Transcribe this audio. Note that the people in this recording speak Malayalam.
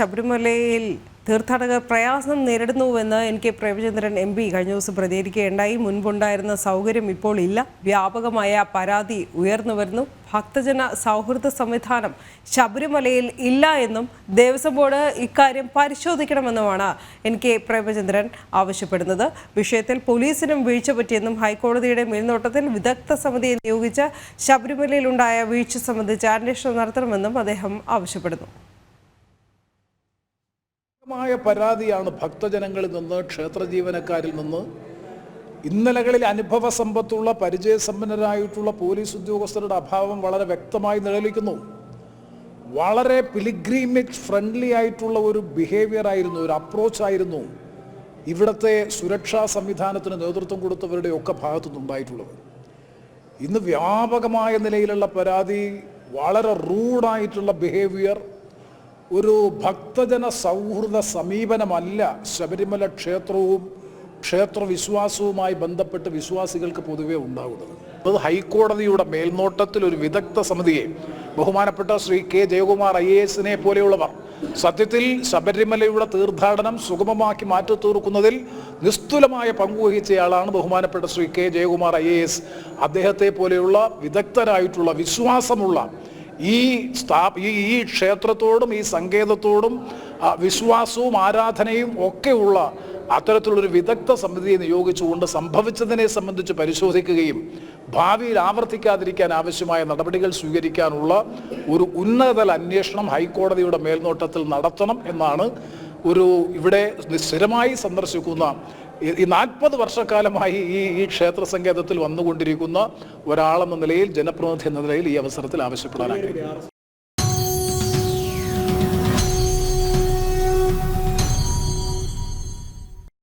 ശബരിമലയിൽ തീർത്ഥാടകർ പ്രയാസം നേരിടുന്നുവെന്ന് N K Premachandran M P കഴിഞ്ഞ ദിവസം പ്രതികരിക്കുകയുണ്ടായി. മുൻപുണ്ടായിരുന്ന സൗകര്യം ഇപ്പോൾ ഇല്ല. വ്യാപകമായ പരാതി ഉയർന്നു വരുന്നു. ഭക്തജന സൗഹൃദ സംവിധാനം ശബരിമലയിൽ ഇല്ല എന്നും ദേവസ്വം ബോർഡ് ഇക്കാര്യം പരിശോധിക്കണമെന്നുമാണ് എൻ കെ പ്രേമചന്ദ്രൻ ആവശ്യപ്പെടുന്നത്. വിഷയത്തിൽ പോലീസിനും വീഴ്ച പറ്റിയെന്നും ഹൈക്കോടതിയുടെ മേൽനോട്ടത്തിൽ വിദഗ്ധ സമിതിയെ നിയോഗിച്ച് ശബരിമലയിലുണ്ടായ വീഴ്ച സംബന്ധിച്ച് അന്വേഷണം നടത്തണമെന്നും അദ്ദേഹം ആവശ്യപ്പെടുന്നു. മായ പരാതിയാണ് ഭക്തജനങ്ങളിൽ നിന്ന് ക്ഷേത്ര ജീവനക്കാരിൽ നിന്ന്. ഇന്നലകളിൽ അനുഭവ സമ്പത്തുള്ള പരിചയസമ്പന്നരായിട്ടുള്ള പോലീസ് ഉദ്യോഗസ്ഥരുടെ അഭാവം വളരെ വ്യക്തമായി നിഴലിക്കുന്നു. വളരെ പിലിഗ്രീമിക് ഫ്രണ്ട്ലി ആയിട്ടുള്ള ഒരു ബിഹേവിയർ ആയിരുന്നു ഒരു അപ്രോച്ച് ആയിരുന്നു ഇവിടുത്തെ സുരക്ഷാ സംവിധാനത്തിന് നേതൃത്വം കൊടുത്തവരുടെ ഒക്കെ ഭാഗത്തുനിന്നുണ്ടായിട്ടുള്ളത് ഇന്ന് വ്യാപകമായ നിലയിലുള്ള പരാതി വളരെ റൂഡായിട്ടുള്ള ബിഹേവിയർ ഒരു ഭക്തജന സൗഹൃദ സമീപനമല്ല ശബരിമല ക്ഷേത്രവും ക്ഷേത്ര വിശ്വാസവുമായി ബന്ധപ്പെട്ട് വിശ്വാസികൾക്ക് പൊതുവെ ഉണ്ടാകുന്നത് അത് ഹൈക്കോടതിയുടെ മേൽനോട്ടത്തിൽ ഒരു വിദഗ്ധ സമിതിയെ ബഹുമാനപ്പെട്ട Shri K Jayakumar I A എസിനെ പോലെയുള്ളവർ സത്യത്തിൽ ശബരിമലയുടെ തീർത്ഥാടനം സുഗമമാക്കി മാറ്റി തീർക്കുന്നതിൽ നിസ്തുലമായ പങ്കുവഹിച്ചയാളാണ് ബഹുമാനപ്പെട്ട Shri K Jayakumar I A S. അദ്ദേഹത്തെ പോലെയുള്ള വിദഗ്ധരായിട്ടുള്ള വിശ്വാസമുള്ള ഈ സ്ഥാ ഈ ക്ഷേത്രത്തോടും ഈ സങ്കേതത്തോടും വിശ്വാസവും ആരാധനയും ഒക്കെയുള്ള അത്തരത്തിലുള്ളൊരു വിദഗ്ധ സമിതിയെ നിയോഗിച്ചുകൊണ്ട് സംഭവിച്ചതിനെ സംബന്ധിച്ച് പരിശോധിക്കുകയും ഭാവിയിൽ ആവർത്തിക്കാതിരിക്കാൻ ആവശ്യമായ നടപടികൾ സ്വീകരിക്കാനുള്ള ഒരു ഉന്നതതല അന്വേഷണം ഹൈക്കോടതിയുടെ മേൽനോട്ടത്തിൽ നടത്തണം എന്നാണ് ഒരു ഇവിടെ സ്ഥിരമായി സന്ദർശിക്കുന്ന ഈ- നാൽപ്പത് വർഷക്കാലമായി ഈ ഈ ക്ഷേത്ര സങ്കേതത്തിൽ വന്നുകൊണ്ടിരിക്കുന്ന ഒരാളെന്ന നിലയിൽ ജനപ്രതിനിധി എന്ന നിലയിൽ ഈ അവസരത്തിൽ ആവശ്യപ്പെടാനായി